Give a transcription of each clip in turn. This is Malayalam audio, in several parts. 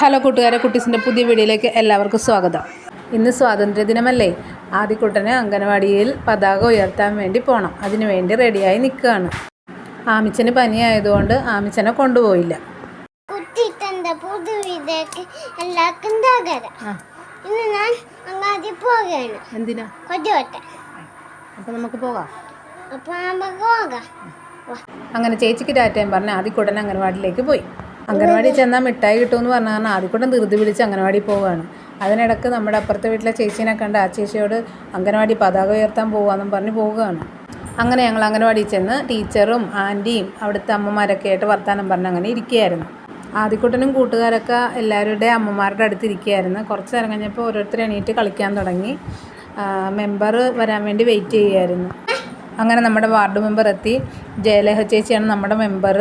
ഹലോ കൂട്ടുകാരെ കുട്ടീസിന്റെ പുതിയ വീഡിയോയിലേക്ക് എല്ലാവർക്കും സ്വാഗതം. ഇന്ന് സ്വാതന്ത്ര്യദിനമല്ലേ? ദിനമല്ലേ ആദ്യക്കുട്ടനെ അംഗനവാടിയിൽ പതാക ഉയർത്താൻ വേണ്ടി പോകണം അതിനു വേണ്ടി റെഡിയായി നിൽക്കുകയാണ്. ആമിച്ചന് പനിയായതുകൊണ്ട് ആമിച്ചനെ കൊണ്ടുപോയില്ല. എന്തിനാ? നമുക്ക് പോകാം. അപ്പൊ നമുക്ക് പോകാം. അങ്ങനെ ചേച്ചിക്ക് ടാറ്റയും പറഞ്ഞ് ആദ്യക്കുട്ടൻ അംഗനവാടിയിലേക്ക് പോയി. അംഗനവാടി ചെന്നാൽ മിഠായി കിട്ടുമെന്ന് പറഞ്ഞ കാരണം ആദ്യക്കൂട്ടം ധൃതി പിടിച്ച് അംഗനവാടി പോവുകയാണ്. അതിനിടക്ക് നമ്മുടെ അപ്പുറത്തെ വീട്ടിലെ ചേച്ചീനെ കണ്ട് ആ ചേച്ചിയോട് അംഗനവാടി പതാക ഉയർത്താൻ പോവാന്നും പറഞ്ഞ് പോവുകയാണ്. അങ്ങനെ ഞങ്ങൾ അംഗനവാടി ചെന്ന് ടീച്ചറും ആന്റിയും അവിടുത്തെ അമ്മമാരൊക്കെ ആയിട്ട് വർത്തമാനം പറഞ്ഞ് അങ്ങനെ ഇരിക്കുകയായിരുന്നു. ആദ്യക്കുട്ടനും കൂട്ടുകാരൊക്കെ എല്ലാവരുടെ അമ്മമാരുടെ അടുത്ത് ഇരിക്കുകയായിരുന്നു. കുറച്ച് നേരം കഴിഞ്ഞപ്പോൾ ഓരോരുത്തർ എണീറ്റ് കളിക്കാൻ തുടങ്ങി. മെമ്പർ വരാൻ വേണ്ടി വെയിറ്റ് ചെയ്യുമായിരുന്നു അങ്ങനെ നമ്മുടെ വാർഡ് മെമ്പർ എത്തി. ജയലേഹ ചേച്ചിയാണ് നമ്മുടെ മെമ്പർ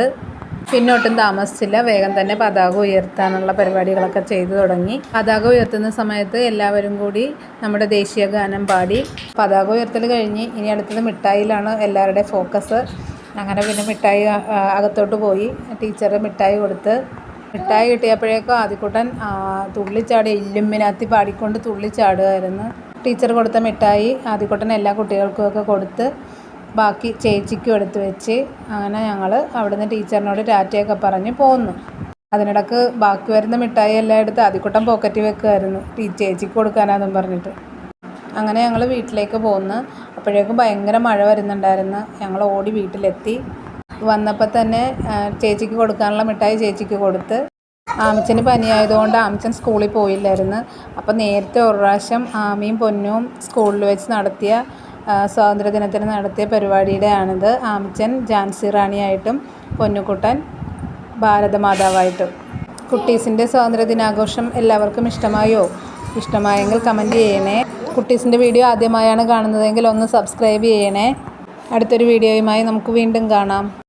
പിന്നൊട്ടും താമസിച്ചില്ല. വേഗം തന്നെ പതാക ഉയർത്താനുള്ള പരിപാടികളൊക്കെ ചെയ്തു തുടങ്ങി. പതാക ഉയർത്തുന്ന സമയത്ത് എല്ലാവരും കൂടി നമ്മുടെ ദേശീയ ഗാനം പാടി. പതാക ഉയർത്തൽ കഴിഞ്ഞ് ഇനി അടുത്തത് മിഠായിലാണ് എല്ലാവരുടെ ഫോക്കസ്. അങ്ങനെ പിന്നെ മിഠായി അകത്തോട്ട് പോയി. ടീച്ചർ മിഠായി കൊടുത്ത് മിഠായി കിട്ടിയപ്പോഴേക്കും ആദ്യക്കൂട്ടൻ തുള്ളിച്ചാടി ഇല്ലുമിനാത്തി പാടിക്കൊണ്ട് തുള്ളിച്ചാടുമായിരുന്നു. ടീച്ചർ കൊടുത്ത മിഠായി ആദ്യക്കൂട്ടൻ എല്ലാ കുട്ടികൾക്കും ഒക്കെ കൊടുത്ത് ബാക്കി ചേച്ചിക്കും എടുത്ത് വെച്ച് അങ്ങനെ ഞങ്ങൾ അവിടുന്ന് ടീച്ചറിനോട് ടാറ്റയൊക്കെ പറഞ്ഞ് പോന്നു. അതിനിടക്ക് ബാക്കി വരുന്ന മിഠായി എല്ലാം എടുത്ത് അതിക്കൂട്ടം പോക്കറ്റിൽ വെക്കുമായിരുന്നു ടീ ചേച്ചിക്ക് കൊടുക്കാനാന്നും പറഞ്ഞിട്ട്. അങ്ങനെ ഞങ്ങൾ വീട്ടിലേക്ക് പോന്ന്. അപ്പോഴേക്കും ഭയങ്കര മഴ വരുന്നുണ്ടായിരുന്നു. ഞങ്ങൾ ഓടി വീട്ടിലെത്തി. വന്നപ്പോൾ തന്നെ ചേച്ചിക്ക് കൊടുക്കാനുള്ള മിഠായി ചേച്ചിക്ക് കൊടുത്ത്. ആമിച്ചന് പനിയായതുകൊണ്ട് ആമിച്ചൻ സ്കൂളിൽ പോയില്ലായിരുന്നു. അപ്പോൾ നേരത്തെ ഒരു പ്രാവശ്യം ആമിയും പൊന്നും സ്കൂളിൽ വെച്ച് നടത്തിയ സ്വാതന്ത്ര്യദിനത്തിന് നടത്തിയ പരിപാടിയുടെയാണിത്. ആമിച്ചൻ ജാൻസി റാണിയായിട്ടും പൊന്നുകുട്ടൻ ഭാരതമാതാവായിട്ടും. കുട്ടീസിന്റെ സ്വാതന്ത്ര്യദിനാഘോഷം എല്ലാവർക്കും ഇഷ്ടമായോ? ഇഷ്ടമായെങ്കിൽ കമന്റ് ചെയ്യണേ. കുട്ടീസിന്റെ വീഡിയോ ആദ്യമായാണ് കാണുന്നതെങ്കിൽ ഒന്ന് സബ്സ്ക്രൈബ് ചെയ്യണേ. അടുത്തൊരു വീഡിയോയുമായി നമുക്ക് വീണ്ടും കാണാം.